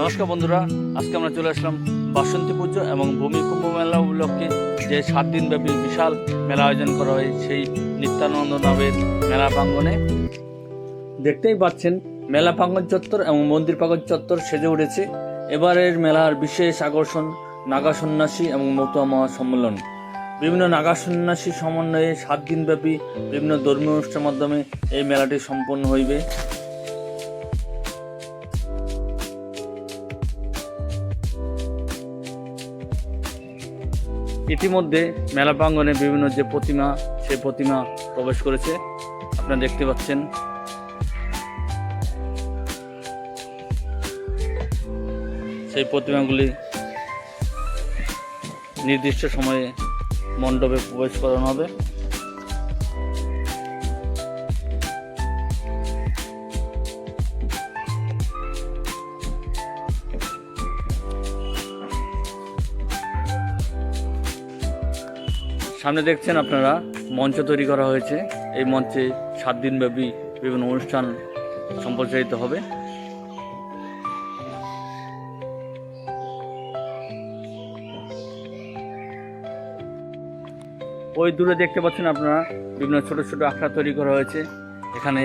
নমস্কার বন্ধুরা, আজকে আমরা চলে আসলাম বাসন্তী পুজো এবং ভূমি কুম্ভ মেলা উপলক্ষে যে সাত দিনব্যাপী বিশাল মেলা আয়োজন করা হয়, সেই নিত্যানন্দ নামের মেলা প্রাঙ্গণে। দেখতেই পাচ্ছেন, মেলা প্রাঙ্গণ চত্বর এবং মন্দির প্রাঙ্গণ চত্বর সেজে উঠেছে। এবারের মেলার বিশেষ আকর্ষণ নাগা সন্ন্যাসী এবং মতুয়া মহাসম্মেলন। বিভিন্ন নাগা সন্ন্যাসী সমন্বয়ে সাত দিনব্যাপী বিভিন্ন ধর্মীয় অনুষ্ঠানের মাধ্যমে এই মেলাটি সম্পন্ন হইবে। ইতিমধ্যে মেলা প্রাঙ্গনে বিভিন্ন যে প্রতিমা, সে প্রতিমা প্রবেশ করেছে। আপনারা দেখতে পাচ্ছেন। সেই প্রতিমাগুলি নির্দিষ্ট সময়ে মণ্ডপে প্রবেশ করানো হবে। সামনে দেখছেন আপনারা, মঞ্চ তৈরি করা হয়েছে। এই মঞ্চে সাত দিনব্যাপী বিভিন্ন অনুষ্ঠান সম্প্রচারিত হবে। ওই দূরে দেখতে পাচ্ছেন আপনারা, বিভিন্ন ছোট ছোট আখড়া তৈরি করা হয়েছে। এখানে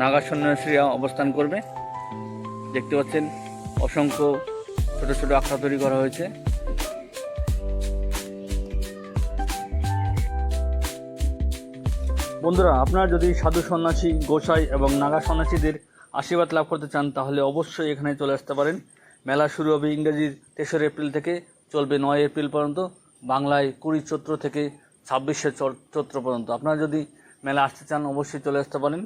নাগা সন্ন্যাসীরা অবস্থান করবে। দেখতে পাচ্ছেন, অসংখ্য ছোট ছোট আখড়া তৈরি করা হয়েছে। বন্ধুরা, আপনারা যদি সাধু সন্ন্যাসী, গোসাই এবং নাগা সন্ন্যাসীদের আশীর্বাদ লাভ করতে চান, তাহলে অবশ্যই এখানে চলে আসতে পারেন। মেলা শুরু হবে ইংরেজির তেসরা এপ্রিল থেকে, চলবে নয় এপ্রিল পর্যন্ত, বাংলায় কুড়ি চৈত্র থেকে ছাব্বিশে চৈত্র পর্যন্ত। আপনারা যদি মেলা আসতে চান, অবশ্যই চলে আসতে পারেন।